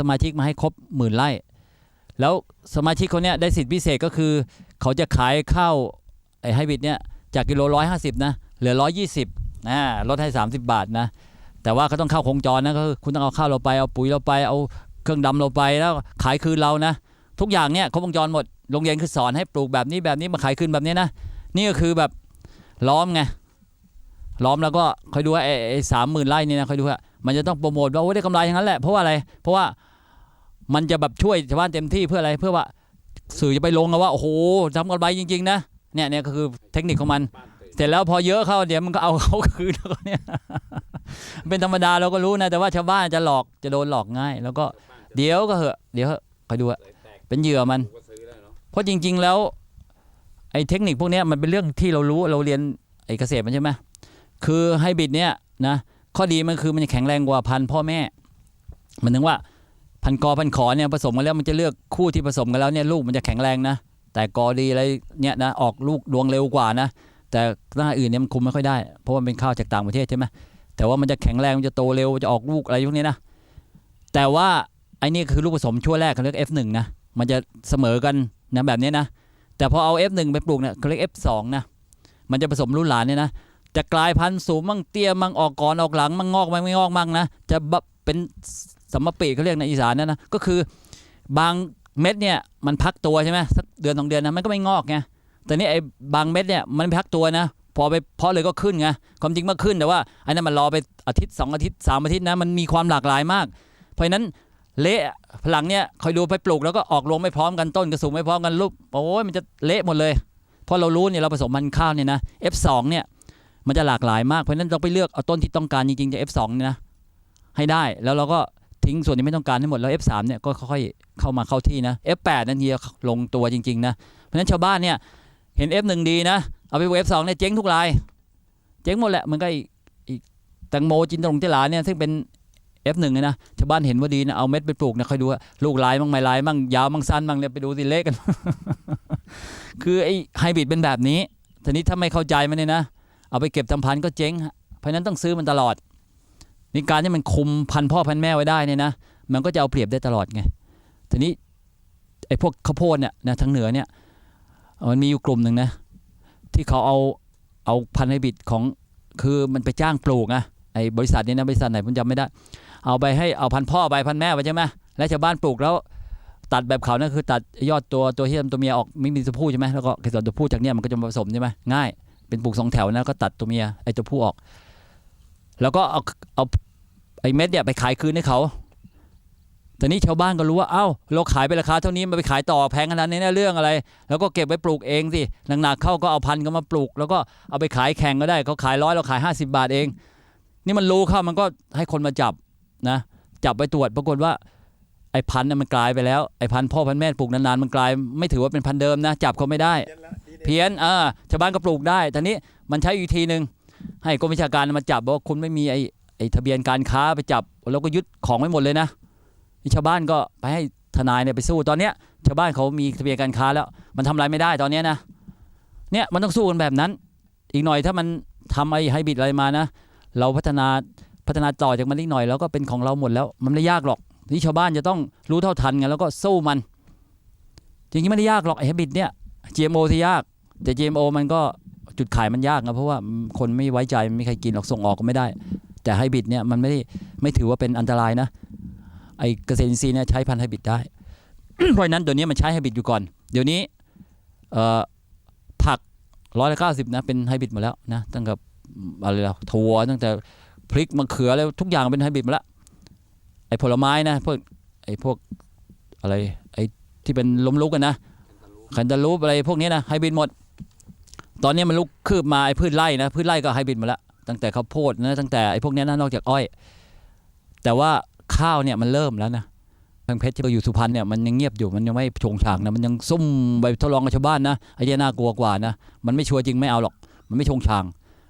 สมาชิกมาให้ครบหมื่นไร่ แล้วสมาชิกคนเนี้ยได้สิทธิพิเศษก็คือ เขาจะขายข้าวไอ้ไฮบริดเนี่ยจากกิโลร้อยห้าสิบนะเหลือร้อยยี่สิบนะลดให้30บาทนะ แต่ว่าเขาต้องเข้าโครงจรนะก็คือคุณต้องเอาข้าวเราไปเอาปุ๋ยเราไปเอาเครื่องดำเราไปแล้วขายคืนเรานะ ทุกอย่างเนี่ยครบวงจรหมดโรงเรียนคือสอนให้ปลูกแบบนี้แบบนี้มาขายคืนแบบนี้นะนี่ก็คือแบบล้อมไงล้อมแล้วก็คอยดูว่าไอ้ไอ้สามหมื่นไร่นี่นะคอยดูว่ามันจะต้องโปรโมทว่าโอ้ได้กำไรอย่างนั้นแหละเพราะว่าอะไรเพราะว่า มันจะแบบช่วยชาวบ้านเต็มที่เพื่ออะไรเพื่อว่าสื่อจะไปลงว่าโอ้โหทำกำไรจริง ๆ นะเนี่ยเนี่ยก็คือเทคนิคของมัน เสร็จแล้วพอเยอะเข้าเดี๋ยวมันก็เอาเขาคืนแล้วเนี่ยเป็นธรรมดาเราก็รู้นะ แต่ว่าชาวบ้านจะหลอกจะโดนหลอกง่าย แล้วก็เดี๋ยวก็เหอะเดี๋ยวคอยดูอะเป็นเหยื่อมัน เพราะจริง ๆแล้วไอ้เทคนิคพวกนี้มันเป็นเรื่องที่เรารู้เราเรียนไอ้เกษตรมันใช่ไหมคือไฮบริดเนี่ยนะข้อดีมันคือมันแข็งแรงกว่าพันธุ์พ่อแม่ มันถึงว่า พันกอพันขอเนี่ยผสมกันแล้วมันจะเลือกคู่ที่ผสมกันแล้วเนี่ยลูกมันจะแข็งแรงนะ แต่กอดีอะไรเนี่ยนะออกลูกดวงเร็วกว่านะ แต่หน้าอื่นเนี่ยมันคุมไม่ค่อยได้ เพราะว่ามันเป็นข้าวจากต่างประเทศใช่ไหมแต่ว่ามันจะแข็งแรงมันจะโตเร็วจะออกลูกอะไรพวกนี้นะแต่ว่าไอ้นี่คือลูกผสมชั่วแรกเขาเรียก F1 นะมันจะเสมอกันนะแบบนี้นะ แต่พอเอา F1 ไปปลูกเนี่ยเขาเรียก F2 นะมันจะผสมรุ่นหลานเนี่ยนะจะกลายพันธุ์สูงมั่งเตี้ยมั่งออกก่อนออกหลังมั่งงอกมั่งไม่งอกมั่งนะจะเป็น สัมปีเขาเรียกในอีสานนะนนะก็คือบางเม็ดเนี่ยมันพักตัวใช่ไหมสักเดือนสองเดือนนะมันก็ไม่งอกไงแต่นี่ไอ้บางเม็ดเนี่ยมันไม่พักตัวนะ พอไปเพาะเลยก็ขึ้นไงความจริงมันขึ้นแต่ว่าอันนั้นมันรอไปอาทิตย์สองอาทิตย์สามอาทิตย์นะมันมีความหลากหลายมาก เพราะฉะนั้นเละหลังเนี่ยคอยดูไปปลูกแล้วก็ออกลงไม่พร้อมกันต้นกระสูงไม่พร้อมกันรูปโอ้ยมันจะเละหมดเลยพราะเรารู้เนี่ยเราผสมพันธุ์ข้าวเนี่ยนะ F2 เนี่ยมันจะหลากหลายมากเพราะฉะนั้นเราไปเลือกเอาต้นที่ต้องการจริงๆจาก F2 เนี่ยนะให้ได้แล้วเราก็ ทิ้งส่วนที่ไม่ต้องการให้หมดแล้ว F3 เนี่ยก็ค่อยๆเข้ามาเข้าที่นะ F8 นั่นเฮียลงตัวจริงๆนะเพราะฉะนั้นชาวบ้านเนี่ยเห็น F1 ดีนะ เอาไป F2 เนี่ยเจ๊งทุกราย เจ๊งหมดแหละมันก็อ้ไอ้แตงโมจินตรงเจลาเนี่ยซึ่งเป็น F1 เลยนะชาวบ้านเห็นว่าดีนะเอาเม็ดไปปลูกนะคอยดูว่าลูกลายมั่งไม่ลายมั่งยาวมั่งสั้นมั่งเนี่ยไปดูสิเละกัน คือไอ้ไฮบริดเป็นแบบนี้ทีนี้ถ้าไม่เข้าใจมันเนี่ยนะ เอาไปเก็บทำพันธุ์ก็เจ๊งฮะเพราะนั้นต้องซื้อมันตลอด นี่การที่มันคุมพันพ่อพันแม่ไว้ได้เนี่ยนะมันก็จะเอาเปรียบได้ตลอดไงทีนี้ไอ้พวกข้าวโพดเนี่ยนะทางเหนือเนี่ยมันมีอยู่กลุ่มหนึ่งนะที่เขาเอาเอาพันธุ์ไฮบริดของคือมันไปจ้างปลูกนะไอ้บริษัทนี้นะบริษัทไหนผมจำไม่ได้ เอาไปให้เอาพันพ่อไปพันแม่ไปใช่ไหมแล้วชาวบ้านปลูกแล้วตัดแบบเขานั่นคือตัดยอดตัวตัวเที่ทำตัวเมียออกไม่มีตัวผู้ใช่ไหมแล้วก็เกสรตัวผู้จากเนี้ยมันก็จะมาผสมใช่ไหมง่ายเป็นปลูกสองแถวนะก็ตัดตัวเมียไอ้ตัวผู้ออก แล้วก็เอาเอาไอ้เม็ดเนี่ยไปขายคืนให้เขาแต่นี้ชาวบ้านก็รู้ว่าเอ้าเราขายไปราคาเท่านี้มันไปขายต่อแพงขนาดนี้นะเรื่องอะไร แล้วก็เก็บไว้ปลูกเองสิหนักๆเข้าก็เอาพันธุ์ก็มาปลูก แล้วก็เอาไปขายแข่งก็ได้เขาขายร้อยเราขาย 50 บาทเอง นี่มันรู้เข้ามันก็ให้คนมาจับนะ จับไปตรวจปรากฏว่าไอ้พันธุ์น่ะมันกลายไปแล้วไอ้พันธุ์พ่อพันธุ์แม่ปลูกนานๆมันกลายไม่ถือว่าเป็นพันธุ์เดิมนะ จับเขาไม่ได้ เพี้ยนเออชาวบ้านก็ปลูกได้แต่นี้มันใช้อีกทีหนึ่ง ให้กรมวิชาการมาจับบอกว่าคุณไม่มีไอ้ไอ้ทะเบียนการค้าไปจับ แล้วก็ยึดของไว้หมดเลยนะนี่ชาวบ้านก็ไปให้ทนายเนี่ยไปสู้ตอนเนี้ยชาวบ้านเขามีทะเบียนการค้าแล้ว มันทำอะไรไม่ได้ตอนเนี้ยนะเนี่ยมันต้องสู้กันแบบนั้น อีกหน่อยถ้ามันทำไอ้ไฮบริดอะไรมานะ เราพัฒนาพัฒนาต่อจากมันอีกหน่อยแล้วก็เป็นของเราหมดแล้ว มันไม่ยากหรอกที่ชาวบ้านจะต้องรู้เท่าทันไงแล้วก็สู้มันจริงๆไม่ได้ยากหรอกไอ้ไฮบริดเนี่ย GMO ที่ยากแต่ GMO มันก็ จุดขายมันยากนะเพราะว่าคนไม่ไว้ใจไม่มีใครกินหรอกส่งออกก็ไม่ได้ แต่ไฮบริดเนี่ยมันไม่ได้ไม่ถือว่าเป็นอันตรายนะไอเกษตรอินทรีย์เนี่ยใช้พันธุ์ไฮบริดได้ เพราะนั้นเดี๋ยวนี้มันใช้ไฮบริดอยู่ก่อน เดี๋ยวนี้ผักร้อยละเก้าสิบนะเป็นไฮบริดหมดแล้วนะตั้งแต่อะไรล่ะถั่วตั้งแต่พริกมะเขืออะไรทุกอย่างเป็นไฮบริดหมดแล้วไอผลไม้นะพวกไอพวกอะไรไอที่เป็นล้มลุกกันนะคันตาลูปอะไรพวกนี้นะไฮบริดหมด ตอนนี้มันลุกคืบมาไอ้พืชไร่นะพืชไร่ก็ไฮบริดมดแล้วตั้งแต่ข้าวโพดนะตั้งแต่ไอ้พวกนี้นะนอกจากอ้อย แต่ว่าข้าวเนี่ยมันเริ่มแล้วนะทางเพชรที่เราอยู่สุพรรณเนี่ยมันยังเงียบอยู่มันยังไม่โฉงฉางนะมันยังซุ่มไปทดลองกับชาวบ้านนะไอ้เนี่ยน่ากลัวกว่านะมันไม่ชัวร์จริงไม่เอาหรอก มันไม่โฉงฉาง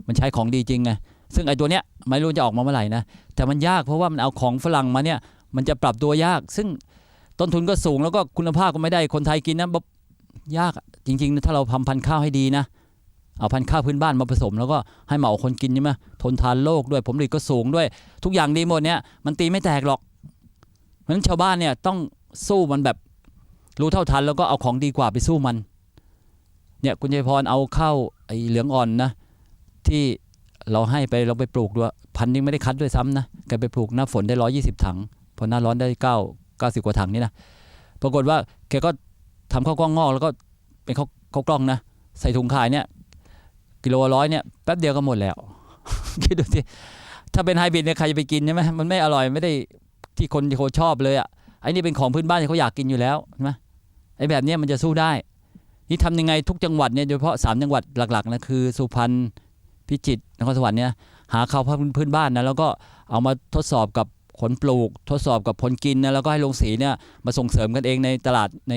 มันใช้ของดีจริงไงซึ่งไอ้ตัวเนี้ยไม่รู้จะออกมาเมื่อไหร่นะแต่มันยากเพราะว่ามันเอาของฝรั่งมาเนี่ยมันจะปรับตัวยาก ซึ่งต้นทุนก็สูงแล้วก็คุณภาพก็ไม่ได้คนไทยกินนะยากจริงๆถ้าเราทำพันธุ์ข้าวให้ดีนะ เอาพันธุ์ข้าวพื้นบ้านมาผสม แล้วก็ให้เหมาคนกินใช่ไหมทนทานโรคด้วยผมผลิตก็สูงด้วย ทุกอย่างดีหมดเนี่ยมันตีไม่แตกหรอกเพราะฉะนั้นชาวบ้านเนี่ยต้องสู้มันแบบรู้เท่าทันแล้วก็เอาของดีกว่าไปสู้มัน เนี่ยคุณชัยพรเอาเข้าไอ้เหลืองอ่อนนะ ที่เราให้ไปเราไปปลูกด้วยพันธุ์นี้ไม่ได้คัดด้วยซ้ำนะแกไปปลูกหน้าฝนได้ร้อยี่สิบถังพอหน้าร้อนได้เก้าเก้าสิบกว่าถังนี่นะปรากฏว่าแกก็ทำข้าวกล้องงอกแล้วก็เป็นข้าวข้าวกล้องนะ ใส่ถุงขายเนี่ย กิโลร้อยเนี่ยแป๊บเดียวก็หมดแล้ว คิดดูสิถ้าเป็นไฮบริดเนี่ยใครจะไปกินใช่ไหมมันไม่อร่อยไม่ได้ที่คนที่เขาชอบเลยอะไอ้นี่เป็นของพื้นบ้านที่เขาอยากกินอยู่แล้วใช่ไหมไอ้แบบนี้มันจะสู้ได้ นี่ทำยังไงทุกจังหวัดเนี่ยโดยเฉพาะสามจังหวัดหลักๆนะคือสุพรรณพิจิตรนครสวรรค์เนี่ยหาข้าวพื้นบ้านนะแล้วก็เอามาทดสอบกับคนปลูก ทดสอบกับคนกินนะแล้วก็ให้โรงสีเนี่ยมาส่งเสริมกันเองในตลาดใน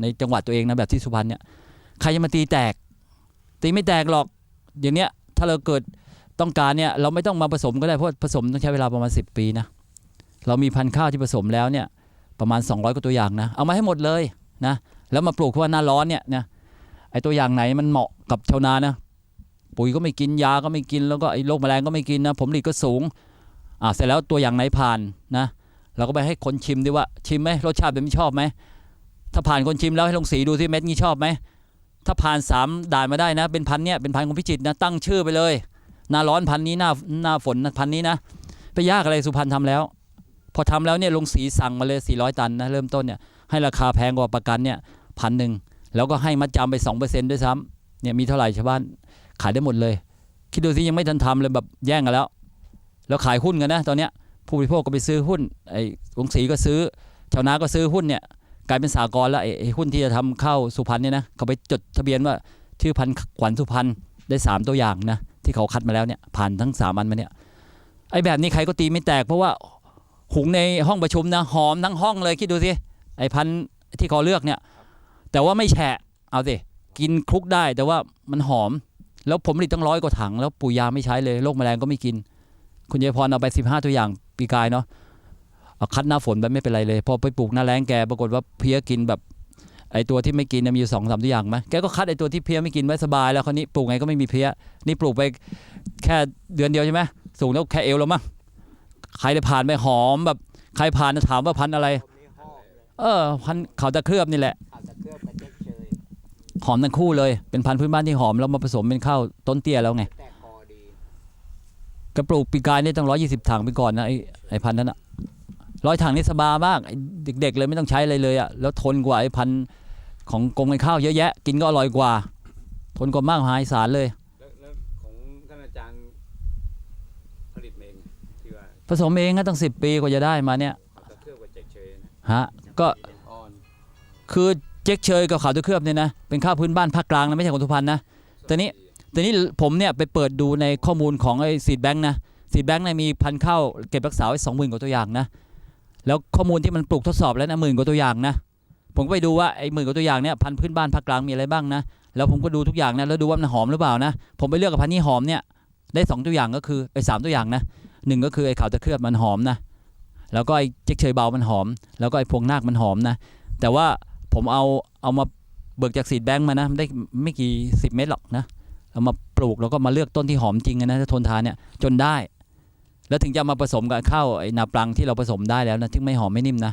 ในจังหวัดตัวเองนะแบบที่สุพรรณเนี่ยใครจะมาตีแตก ตีไม่แตกหรอก อย่างเนี้ย ถ้าเราเกิดต้องการเนี่ย เราไม่ต้องมาผสมก็ได้เพราะผสมต้องใช้เวลาประมาณ 10 ปีนะเรามีพันธุ์ข้าวที่ผสมแล้วเนี่ย ประมาณ 200กว่าตัวอย่างนะ เอามาให้หมดเลยนะ แล้วมาปลูกเพราะว่าหน้าร้อนเนี่ยนะไอตัวอย่างไหนมันเหมาะกับชาวนานะปุ๋ยก็ไม่กินยาก็ไม่กินแล้วก็ไอ้โรคแมลงก็ไม่กินนะผลผลิตก็สูงอ่าเสร็จแล้วตัวอย่างไหนผ่านนะ เราก็ไปให้คนชิมดิว่าชิมไหมรสชาติเป็นไม่ชอบไหมถ้าผ่านคนชิมแล้วให้ลงสีดูที่เม็ดนี้ชอบไหม ถ้าผ่านสามด่านมาได้นะ เป็นพันเนี่ยเป็นพันของพิจิตนะตั้งชื่อไปเลยหน้าร้อนพันนี้หน้าหน้าฝนพันนี้นะไปยากอะไรสุพรรณทำแล้ว พอทำแล้วเนี่ยลงสีสั่งมาเลย 400 ตันนะเริ่มต้นเนี่ยให้ราคาแพงกว่าประกันเนี่ยพันหนึ่งแล้วก็ให้มัดจำไป 2%ด้วยซ้ำเนี่ยมีเท่าไหร่ชาวบ้านขายได้หมดเลย คิดดูสิยังไม่ทันทำเลยแบบแย่งกันแล้ว แล้วขายหุ้นกันนะตอนเนี้ยผู้บริโภคก็ไปซื้อหุ้นไอ้ลงสีก็ซื้อชาวนาก็ซื้อหุ้นเนี่ย กลายเป็นสากลแล้วไอ้หุ้นที่จะทำเข้าสุพรรณเนี่ยนะเขาไปจดทะเบียนว่าชื่อพันธุ์ขวัญสุพรรณได้สามตัวอย่างนะที่เขาคัดมาแล้วเนี่ยผ่านทั้งสามอันมาเนี่ยไอ้แบบนี้ใครก็ตีไม่แตกเพราะว่าหุงในห้องประชุมนะหอมทั้งห้องเลยคิดดูสิไอ้พันธุ์ที่เขาเลือกเนี่ยแต่ว่าไม่แฉะเอาสิกินคลุกได้แต่ว่ามันหอม แล้วผมผลิตตั้งร้อยกว่าถัง แล้วปุ๋ยยาไม่ใช้เลยโรคแมลงก็ไม่กิน คุณยายพรเอาไปสิบห้าตัวอย่างปีกายเนาะ คัดหน้าฝนไปไม่เป็นไรเลย พอไปปลูกหน้าแล้งแกปรากฏว่าเพี้ยกินแบบไอตัวที่ไม่กินมีอยู่สองสามตัวอย่างไหมแกก็คัดไอตัวที่เพี้ยไม่กินไว้สบายแล้วคราวนี้ปลูกไงก็ไม่มีเพี้ยนี่ปลูกไปแค่เดือนเดียวใช่ไหมสูงแล้วแค่เอวแล้วมั้งใครได้ผ่านไปหอมแบบ ใครผ่านจะถามว่าพันธุ์อะไร เออ พันธุ์เขาตะเคลือบนี่แหละหอมทั้งคู่เลย เป็นพันธุ์พื้นบ้านที่หอมแล้วมาผสมเป็นข้าวต้นเตี้ยแล้วไงกระปลูกปีกายนี่ต้องร้อยี่สิบถังไปก่อนนะไอไอพันธุ์นั้นอะ ร้อยถังนี่สบายมากไอ้เด็ก ๆ เลยไม่ต้องใช้อะไรเลยอะแล้วทนกว่าไอพันธุ์ของกรมการข้าวเยอะแยะ กินก็อร่อยกว่า ทนกว่ามากมหาศาลเลยแล้วแล้วของท่านอาจารย์ผลิตเองที่ว่าผสมเองก็ต้องสิบปีกว่าจะได้มาเนี่ยตะเครือบกับเจ็กเชยนะฮะก็อ่อนคือเจ๊กเชยกับขาวตะเคลือบเนี่ยนะเป็นข้าวพื้นบ้านภาคกลางนะไม่ใช่ของสุพรรณนะ แต่นี่แต่นี่ผมเนี่ยไปเปิดดูในข้อมูลของไอ้ซีดแบงค์นะซีดแบงค์เนี่ยมีพันธุ์ข้าวเก็บรักษาไว้สองหมื่นกว่าตัวอย่างนะ แล้วข้อมูลที่มันปลูกทดสอบแล้วนะหมื่นกว่าตัวอย่างนะ ผมก็ไปดูว่าไอ้หมื่นกว่าตัวอย่างเนี่ยพันธุ์พื้นบ้านภาคกลางมีอะไรบ้างนะ แล้วผมก็ดูทุกอย่างนะแล้วดูว่ามันหอมหรือเปล่านะ ผมไปเลือกกับพันธุ์นี้หอมเนี่ยได้สองตัวอย่างก็คือไอ้สามตัวอย่างนะหนึ่งก็คือไอ้ขาวตะเคลือบมันหอมนะแล้วก็ไอ้เจ๊กเชยเบามันหอม แล้วก็ไอ้พวงนาคมันหอมนะ แต่ว่าผมเอาเอามาเบิกจากซีดแบงค์มานะได้ไม่กี่สิบเม็ดหรอกนะเอามาปลูกแล้วก็มาเลือกต้นที่หอมจริงนะถ้าทนทานเนี่ยจนได้ แล้วถึงจะมาผสมกับข้าวไอ้นาปลังที่เราผสมได้แล้วนะที่ไม่หอมไม่นิ่มนะ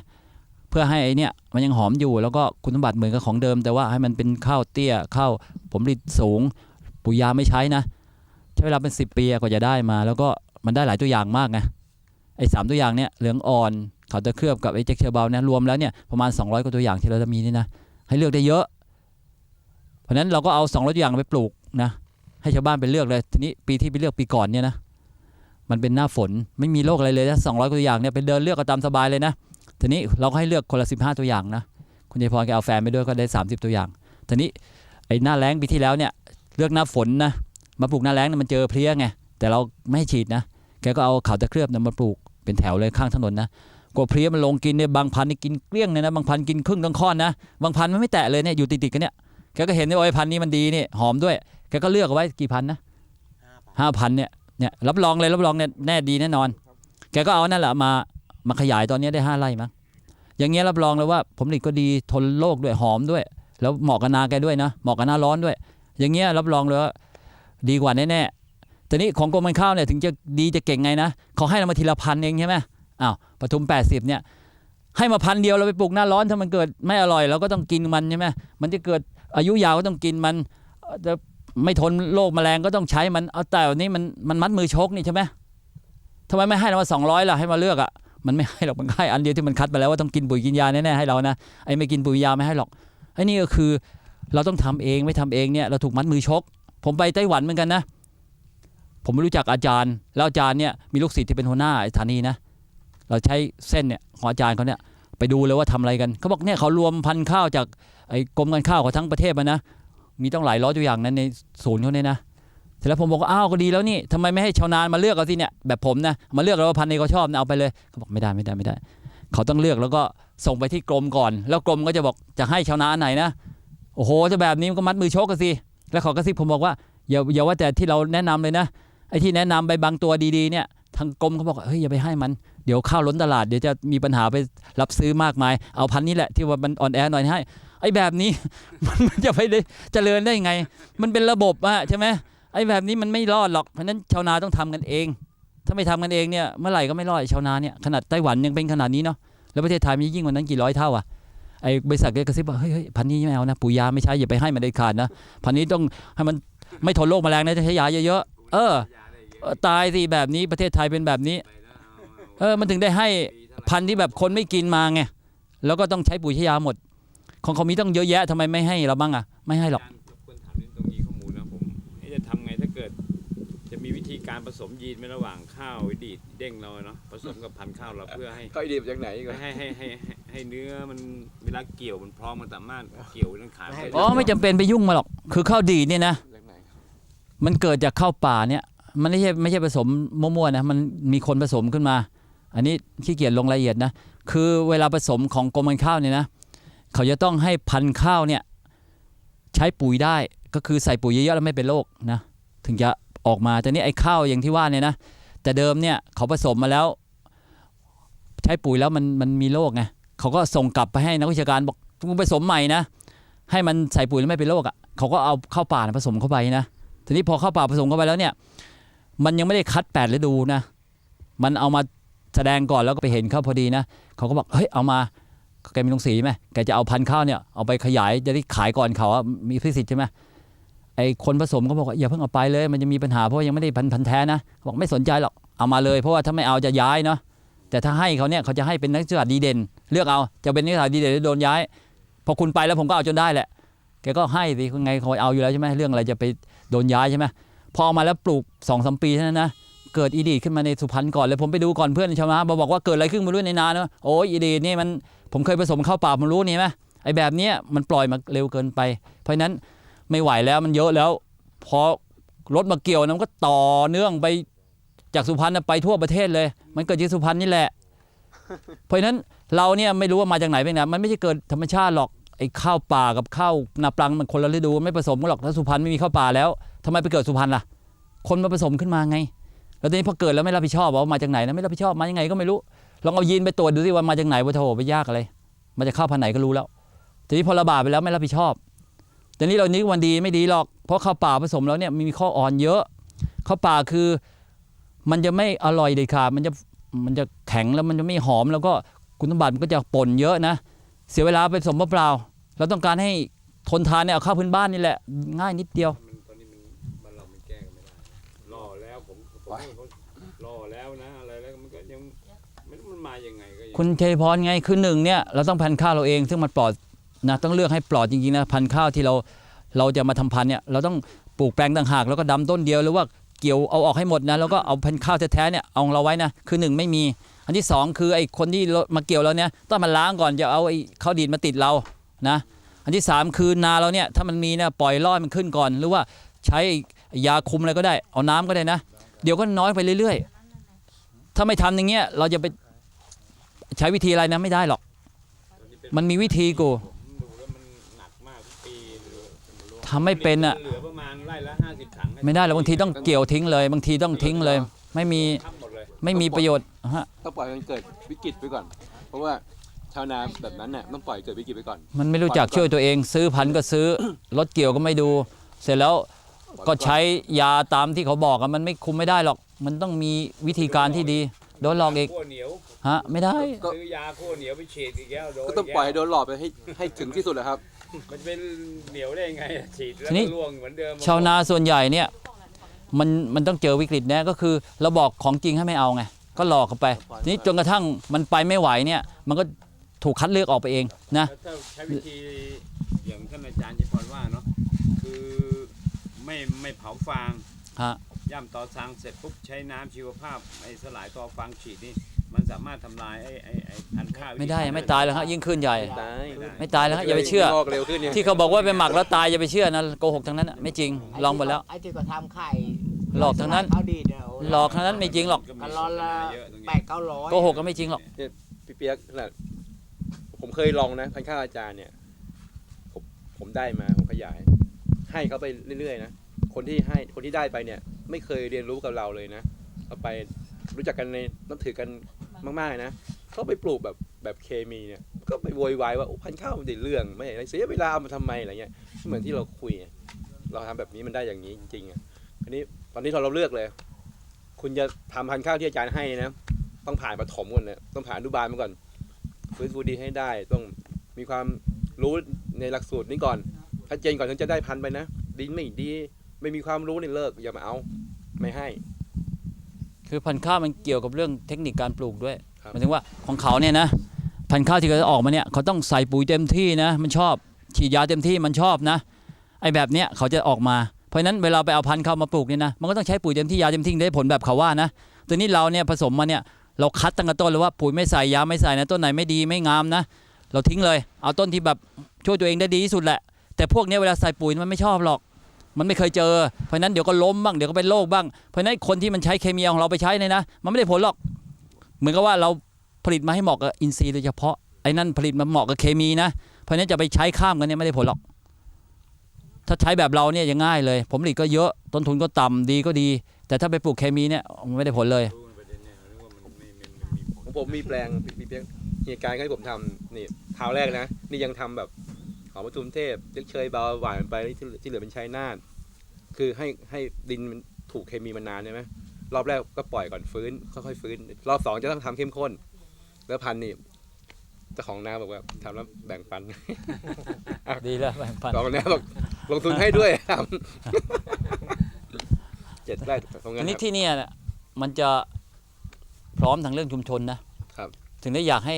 เพื่อให้ไอ้เนี่ยมันยังหอมอยู่แล้วก็คุณสมบัติเหมือนกับของเดิม แต่ว่าให้มันเป็นข้าวเตี้ยข้าวผลผลิตสูงปุ๋ยยาไม่ใช้นะใช้เวลาเป็น 10 ปีกว่าจะได้มา แล้วก็มันได้หลายตัวอย่างมากไงไอ้สามตัวอย่างเนี่ยเหลืองอ่อนเขาวตะเคลือบกับไอ้เจ็กเชอร์เบลเนี่ยรวมแล้วเนี่ยประมาณ 200กว่าตัวอย่างที่เราจะมีนี่นะให้เลือกได้เยอะ เพราะฉะนั้นเราก็เอา200ตัวอย่างไปปลูกนะให้ชาวบ้านไปเลือกเลยทีนี้ปีที่ไปเลือกปีก่อนเนี่ยนะ มันเป็นหน้าฝนไม่มีโรคอะไรเลยนะสองร้อยตัวอย่างเนี่ยไปเดินเลือกก็ตามสบายเลยนะทีนี้เราก็ให้เลือกคนละสิบห้าตัวอย่างนะคุณยายพรแกเอาแฟนไปด้วยก็ได้สามสิบตัวอย่างทีนี้ไอ้หน้าแล้งปีที่แล้วเนี่ยเลือกหน้าฝนนะมาปลูกหน้าแล้งเนี่ยมันเจอเพลี้ยไงแต่เราไม่ให้ฉีดนะแกก็เอาเขาวตะเคลือบเนี่ยมาปลูกเป็นแถวเลยข้างถนนนะกว่าเพลี้ยมันลงกินเนี่ยบางพันธุ์นี่กินเกลี้ยงเลยนะบางพันธุ์กินครึ่งทั้งข้อนนะบางพันธุ์มันไม่แตะเลยเนี่ยอยู่ติดๆกันเนี่ยแกก็เห็นว่าไอ้พันธุ์นี้มันดีนี่หอมด้วยแกก็เลือกเอาไว้กี่พันนะห้าพันเนี่ย เนี่ยรับรองเลยรับรองเนี่ยแน่ดีแน่นอน แกก็เอานั่นแหละมามาขยายตอนนี้ได้ห้าไร่มั้งอย่างเงี้ยรับรองเลยว่าผลผลิตก็ดีทนโรคด้วยหอมด้วย แล้วเหมาะกับนาแกด้วยนะเหมาะกับหน้าร้อนด้วย อย่างเงี้ยรับรองเลยว่าดีกว่าแน่ๆแต่นี้ของกรมการข้าวเนี่ยถึงจะดีจะเก่งไงนะเขาให้เรามาทีละพันเองใช่ไหมอ้าวปทุม 80เนี่ยให้มาพันเดียวเราไปปลูกหน้าร้อนถ้ามันเกิดไม่อร่อยเราก็ต้องกินมันใช่ไหมมันจะเกิดอายุยาวก็ต้องกินมันจะ ไม่ทนโรคแมลงก็ต้องใช้มันเอาแต่วันนี้มันมันมัดมือชกนี่ใช่ไหมทำไมไม่ให้เรามาสองร้อยล่ะให้มาเลือกอะมันไม่ให้หรอกมันให้อันเดียวที่มันคัดไปแล้วว่าต้องกินปุ๋ยกินยาแน่ๆให้เรานะไอ้ไม่กินปุ๋ยยาไม่ให้หรอกไอ้นี่ก็คือเราต้องทำเองไม่ทำเองเนี่ยเราถูกมัดมือชก ผมไปไต้หวันเหมือนกันนะ ผมไม่รู้จักอาจารย์ แล้วอาจารย์เนี่ยมีลูกศิษย์ที่เป็นหัวหน้าสถานีนะ เราใช้เส้นเนี่ยของอาจารย์เขาเนี่ยไปดูเลยว่าทำอะไรกันเขาบอกเนี่ยเขารวมพันธุ์ข้าวจากไอ้กรมการข้าวของทั้งประเทศมานะ มีต้องหลายร้อยตัวอย่างนั้นในศูนย์เขาเนี่ยนะเสร็จแล้วผมบอกว่าอ้าวก็ดีแล้วนี่ทำไมไม่ให้ชาวนามาเลือกเอาสิเนี่ยแบบผมนะมาเลือกแล้วว่าพันธุ์นี้เขาชอบนะเอาไปเลยเขาบอกไม่ได้ไม่ได้ไม่ได้ เขาต้องเลือกแล้วก็ส่งไปที่กรมก่อน แล้วกรมก็จะบอกจะให้ชาวนานไหนนะโอ้โหจะแบบนี้มันก็มัดมือชกกันสิแล้วเขาก็ซิบผมบอกว่าอย่าอย่าว่าแต่ที่เราแนะนำเลยนะไอ้ที่แนะนำไปบางตัวดีๆเนี่ยทางกรมเขาบอกเฮ้ยอย่าไปให้มันเดี๋ยวข้าวล้นตลาดเดี๋ยวจะมีปัญหาไปรับซื้อมากมาย เอาพันนี้แหละที่ว่ามันอ่อนแอหน่อยให้ ไอ้แบบนี้มันจะไปได้เจริญได้ไง มันเป็นระบบอะใช่ไหมไอ้แบบนี้มันไม่รอดหรอกเพราะนั้นชาวนาต้องทำกันเอง ถ้าไม่ทำกันเองเนี่ยเมื่อไหร่ก็ไม่รอดชาวนาเนี่ยขนาดไต้หวันยังเป็นขนาดนี้เนาะแล้วประเทศไทยมียิ่งกว่านั้นกี่ร้อยเท่าอะไอ้บริษัทก็กระซิบว่าเฮ้ยพันนี้ไม่เอานะปุ๋ยยาไม่ใช้อย่าไปให้มันเด็ดขาดนะพันนี้ต้องให้มันไม่ทนโรคแมลงนะจะใช้ยาเยอะๆเออเออ ตายสิแบบนี้ประเทศไทยเป็นแบบนี้ เออมันถึงได้ให้พันธุ์ที่แบบคนไม่กินมาไงแล้วก็ต้องใช้ปุ๋ยใช้ยาหมด ของเขามีต้องเยอะแยะทำไมไม่ให้เราบ้างอะ ไม่ให้หรอการบกวนถามนิดตรงนี้ข้อมูลนะผมเอ๊ะจะทำไงถ้าเกิด จะมีวิธีการผสมยีนไม่ระหว่างข้าวดีดเด้งเราเนาะผสมกับพันธุ์ข้าวเราเพื่อให้ค่อยดีบจากไหนก่อนให้ให้ให้ให้ให้เนื้อมันเวลาเกี่ยวมันพร้อมมันสามารถเกี่ยวนั่นขายไม่ให้อ๋อไม่จำเป็นไปยุ่งมาหรอก คือข้าวดีดเนี่ยนะจากไหนครับมันเกิดจากข้าวป่าเนี่ยมันไม่ใช่ไม่ใช่ผสมมั่วๆนะมันมีคนผสมขึ้นมา อันนี้ขี้เกียจลงรายละเอียดนะ คือเวลาผสมของกรมการข้าวเนี่ยนะ เขาจะต้องให้พันธุ์ข้าวเนี่ยใช้ปุ๋ยได้ก็คือใส่ปุ๋ยเยอะๆแล้วไม่เป็นโรคนะถึงจะออกมาแต่นี่ไอ้ข้าวอย่างที่ว่าเนี่ยนะแต่เดิมเนี่ยเขาผสมมาแล้ว ใช้ปุ๋ยแล้วมันมันมีโรคไงเขาก็ส่งกลับไปให้นักวิชาการบอกคุณผสมใหม่นะให้มันใส่ปุ๋ยแล้วไม่เป็นโรคอะเขาก็เอาข้าวป่าผสมเข้าไปนะทีนี้พอเข้าป่าผสมเข้าไปแล้วเนี่ยมันยังไม่ได้คัดแปดฤดูนะมันเอามาแสดงก่อนแล้วก็ไปเห็นเข้าพอดีนะเขาก็บอกเฮ้ยเอามา แกมีลงสีไหมแกจะเอาพันธุ์ข้าวเนี่ยเอาไปขยายจะได้ขายก่อนเขาอะมีพิสิทธิ์ใช่ไหมไอ้คนผสมก็บอกว่าอย่าเพิ่งเอาไปเลยมันจะมีปัญหาเพราะายังไม่ได้พันธุ์แท้นะบอกไม่สนใจหรอกเอามาเลยเพราะว่าถ้าไม่เอาจะย้ายเนาะแต่ถ้าให้เขาเนี่ยเขาจะให้เป็นนักศึกษาดีเด่น เลือกเอาจะเป็นนักศึกษาดีเด่นหรือโดนย้ายพอคุณไปแล้วผมก็เอาจนได้แหละแกก็ให้สิยังไงเขาเอาอยู่แล้วใช่ไหมเรื่องอะไรจะไปโดนย้ายใช่ไหมพอเอามาแล้วปลูกสองสามปีเท่านั้นนะเกิดอีดีดขึ้นมาในสุพรรณก่อนเลยผมไปดูก่อนเพื่อนชาวนาบอกว่าเกิดอะไรขึ้นไม่รู้ในนาเนอะโอ้ยอีดีดนี่มัน ผมเคยผสมข้าวเปล่าผมรู้นี่ไหมไอ้แบบเนี้ยมันปล่อยมาเร็วเกินไป เพราะนั้นไม่ไหวแล้วมันเยอะแล้ว พอรถมาเกี่ยวนะมันก็ต่อเนื่องไปจากสุพรรณไปทั่วประเทศเลย มันเกิดที่สุพรรณนี่แหละ เพราะนั้นเราเนี่ยไม่รู้ว่ามาจากไหนเป็นไงมันไม่ใช่เกิดธรรมชาติหรอกไอ้ข้าวป่ากับข้าวนาปลังมันคนละฤดูไม่ผสมกันหรอกถ้าสุพรรณไม่มีข้าวป่าแล้วทำไมไปเกิดสุพรรณล่ะ คนมาผสมขึ้นมาไง แล้วทีนี้พอเกิดแล้วไม่รับผิดชอบว่ามาจากไหนนะไม่รับผิดชอบมายังไงก็ไม่รู้ ลองเอายีนไปตรวจดูสิว่ามาจากไหนวะโถไปยากอะไรมาจากข้าพันไหนก็รู้แล้ว ทีนี้พอระบาดไปแล้วไม่รับผิดชอบแต่นี้เรานี้วันดีไม่ดีหรอก เพราะข้าวป่าผสมแล้วเนี่ยมีข้ออ่อนเยอะข้าวป่าคือมันจะไม่อร่อยเด็ดขาดมันจะมันจะแข็งแล้วมันจะไม่หอม แล้วก็คุณสมบัติมันก็จะป่นเยอะนะ เสียเวลาไปผสมเปล่าเราต้องการให้ทนทานเนี่ยเอาข้าวพื้นบ้านนี่แหละง่ายนิดเดียว คุณชัยพรไงคือหนึ่งเนี่ยเราต้องพันธุ์ข้าวเราเอง ซึ่งมันปลอดนะต้องเลือกให้ปลอดจริงๆนะพันธุ์ข้าวที่เราเราจะมาทำพันธุ์เนี่ยเราต้องปลูกแปลงต่างหากแล้วก็ดำต้นเดียวหรือว่าเกี่ยวเอาออกให้หมดนะแล้วก็เอาพันธุ์ข้าวแท้ๆเนี่ยเอาเราไว้นะคือหนึ่งไม่มี อันที่สองคือไอ้คนที่มาเกี่ยวเราเนี่ยต้องมาล้างก่อนจะเอาไอ้ข้าวดีดมาติดเรานะอันที่สามคือนาเราเนี่ยถ้ามันมีเนี่ยปล่อยรอดมันขึ้นก่อน หรือว่าใช้ยาคุมอะไรก็ได้ เอาน้ำก็ได้นะ เดี๋ยวก็น้อยไปเรื่อย ๆ ถ้าไม่ทำอย่างเงี้ยเราจะไป ใช้วิธีอะไรนะไม่ได้หรอกตอนนี้เป็นมันมีวิธีกูผมดูแล้วมันหนักมากทุกปีเหลือทำไม่เป็นอะ เหลือประมาณไร่ละห้าสิบถังไม่ได้หรอกบางทีต้องเกี่ยวทิ้งเลย บางทีต้องทิ้งเลย ไม่มีทับหมดเลย ไม่มีประโยชน์ฮะต้องปล่อยมันเกิดวิกฤตไปก่อน เพราะว่าชาวนาแบบนั้นน่ะต้องปล่อยเกิดวิกฤตไปก่อนมันไม่รู้จักช่วยตัวเอง ซื้อพันธุ์ก็ซื้อ รถเกี่ยวก็ไม่ดู เสร็จแล้วก็ใช้ยาตามที่เขาบอกอะมันไม่คุมไม่ได้หรอก มันต้องมีวิธีการที่ดี โดนหลอกอีกขั้วเหนียวฮะไม่ได้ก็ซื้อยาขั้วเหนียวไปฉีดอีกแล้วโดนก็ต้องปล่อยให้โดนหลอกไปให้ให้ถึงที่สุดแหละครับ มันเป็นเหนียวได้ยังไงอะฉีดแล้วทีนี้ ก็ร่วงเหมือนเดิมชาวนาส่วนใหญ่เนี่ยมันมันต้องเจอวิกฤตแน่ก็คือเราบอกของจริงให้ไม่เอาไงก็หลอกกันไปนี่จนกระทั่งมันไปไม่ไหวเนี่ยมันก็ถูกคัดเลือกออกไปเองนะ แล้วถ้าใช้วิธีอย่างท่านอาจารย์ชิพรว่าเนาะคือไม่ไม่เผาฟางฮะ ย่ำต่อซางเสร็จปุ๊บใช้น้ำชีวภาพไอ้สลายต่อฟางฉีดนี่มันสามารถทำลายไอ้ไอ้ไอ้พันธุ์ข้าวไม่ได้ไม่ตายแล้วฮะยิ่งขึ้นใหญ่ ตายไม่ตายแล้วฮะอย่าไปเชื่อ งอกเร็วขึ้นเนี่ยที่เขาบอกว่าไปหมักแล้วตายอย่าไปเชื่อนะโกหกทั้งนั้นอะไม่จริงลองหมดแล้ว ไอ้ที่ก็ทำไข่หลอกทั้งนั้น เขาดีเดียวหลอกทั้งนั้นไม่จริงหรอก กันร้อนละแปดเก้าร้อยโกหกก็ไม่จริงหรอก พี่เปียกขนาดผมเคยลองนะพันธุ์ข้าวอาจารย์เนี่ย ผมผมได้มาผมขยาย ให้เขาไปเรื่อยๆนะ คนที่ให้คนที่ได้ไปเนี่ย ไม่เคยเรียนรู้กับเราเลยนะเอาไปรู้จักกันในนับถือกันมากๆนะเขาไปปลูกแบบแบบเคมีเนี่ย ก็ไปโวยวายว่าพันธุ์ข้าวมันได้เรื่องไม่อะไรเสียเวลาเอามาทำไมอะไรเงี้ยเหมือนที่เราคุย เราทำแบบนี้มันได้อย่างนี้จริงๆอะอันนี้ตอนนี้เราเราเลือกเลย คุณจะทำพันธุ์ข้าวที่อาจารย์ให้นะต้องผ่านปฐมก่อนนะต้องผ่านอนุบาลมาก่อนฟื้นฟูดินให้ได้ต้องมีความรู้ในหลักสูตรนี้ก่อนชัดเจนก่อนถึงจะได้พันธุ์ไปนะดินไม่ดี ไม่มีความรู้ในเลิกอย่ามาเอาไม่ให้ คือพันธุ์ข้าวมันเกี่ยวกับเรื่องเทคนิคการปลูกด้วยครับ หมายถึงว่าของเขาเนี่ยนะพันธุ์ข้าวที่เขาจะออกมาเนี่ยเขาต้องใส่ปุ๋ยเต็มที่นะ มันชอบฉีดยาเต็มที่มันชอบนะไอ้แบบเนี้ยเขาจะออกมาเพราะฉะนั้นเวลาไปเอาพันธุ์ข้าวมาปลูกเนี่ยนะมันก็ต้องใช้ปุ๋ยเต็มที่ยาเต็มที่ได้ผลแบบเขาว่านะแต่นี่เราเนี่ยผสมมาเนี่ยเราคัดตั้งแต่ต้นเลยว่าปุ๋ยไม่ใส่ยาไม่ใส่นะต้นไหนไม่ดีไม่งามนะ เราทิ้งเลย เอาต้นที่แบบช่วยตัวเองได้ดีที่สุดแหละ แต่พวกเนี้ยเวลาใส่ปุ๋ยมันไม่ชอบหรอก มันไม่เคยเจอ เพราะนั้นเดี๋ยวก็ล้มบ้างเดี๋ยวก็เป็นโรคบ้าง เพราะนั้นคนที่มันใช้เคมีของเราไปใช้เนี่ยนะมันไม่ได้ผลหรอก เหมือนกับว่าเราผลิตมาให้เหมาะกับอินทรีย์โดยเฉพาะไอ้นั่นผลิตมาเหมาะกับเคมีนะ เพราะนั้นจะไปใช้ข้ามกันเนี่ยไม่ได้ผลหรอก ถ้าใช้แบบเราเนี่ยยังง่ายเลย ผมผลิตก็เยอะต้นทุนก็ต่ำดีก็ดี แต่ถ้าไปปลูกเคมีเนี่ยมันไม่ได้ผลเลยรู้ประเด็นเนี่ยนึกว่ามันไม่ไม่ไม่มีผลของผมมีแปลงพี่เปียกเหตุการณ์ให้ผมทำนี่คราวแรกนะ นี่ยังทำแบบ หอมปทุมเทพเล็กเชยเบาหวานไปที่ที่เหลือเป็นชัยนาทคือให้ให้ดินมันถูกเคมีมานานใช่ไหมรอบแรกก็ปล่อยก่อนฟื้นค่อยๆฟื้น รอบสองจะต้องทำเข้มข้น แล้วพันธุ์นี่เจ้าของนาบอกว่าทำแล้วแบ่งปันดีแล้วแบ่งปันสองนาบอกลงทุนให้ด้วยทำเจ็ดไร่ตรงนั้ทีนนี้ครับที่เนี่ยน่ะมันจะพร้อมทางเรื่องชุมชนนะครับ ถึงได้อยากให้